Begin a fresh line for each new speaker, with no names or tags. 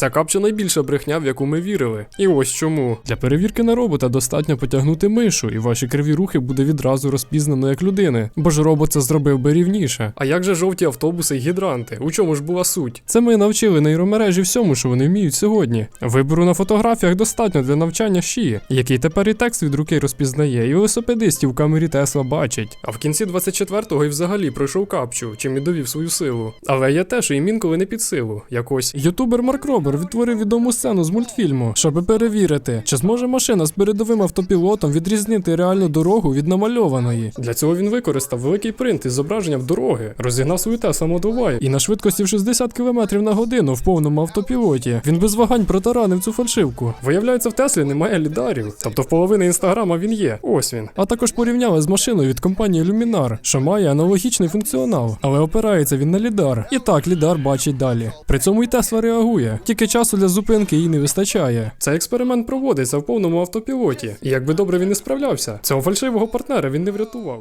Ця капча найбільша брехня, в яку ми вірили. І ось чому. Для перевірки на робота достатньо потягнути мишу, і ваші криві рухи буде відразу розпізнано як людини, бо ж робот це зробив би рівніше. А як же жовті автобуси і гідранти? У чому ж була суть? Це ми навчили нейромережі всьому, що вони вміють сьогодні. Вибору на фотографіях достатньо для навчання щі, який тепер і текст від руки розпізнає, і велосипедистів в камері Тесла бачить. А в кінці 24-го і взагалі пройшов капчу, чим і довів свою силу. Але є те, що їм не під силу. Якось ютубер Марк Робер відтворив відому сцену з мультфільму, щоб перевірити, чи зможе машина з передовим автопілотом відрізнити реальну дорогу від намальованої. Для цього він використав великий принт із зображенням дороги, розігнав свою Model Y і на швидкості в 60 км на годину в повному автопілоті. Він без вагань протаранив цю фальшивку. Виявляється, в Теслі немає лідарів, тобто в половини інстаграма він є. Ось він. А також порівняли з машиною від компанії Luminar, що має аналогічний функціонал, але опирається він на лідар. І так лідар бачить далі. При цьому і Тесла реагує, тільки часу для зупинки їй не вистачає. Цей експеримент проводиться в повному автопілоті, і якби добре він не справлявся, цього фальшивого партнера він не врятував.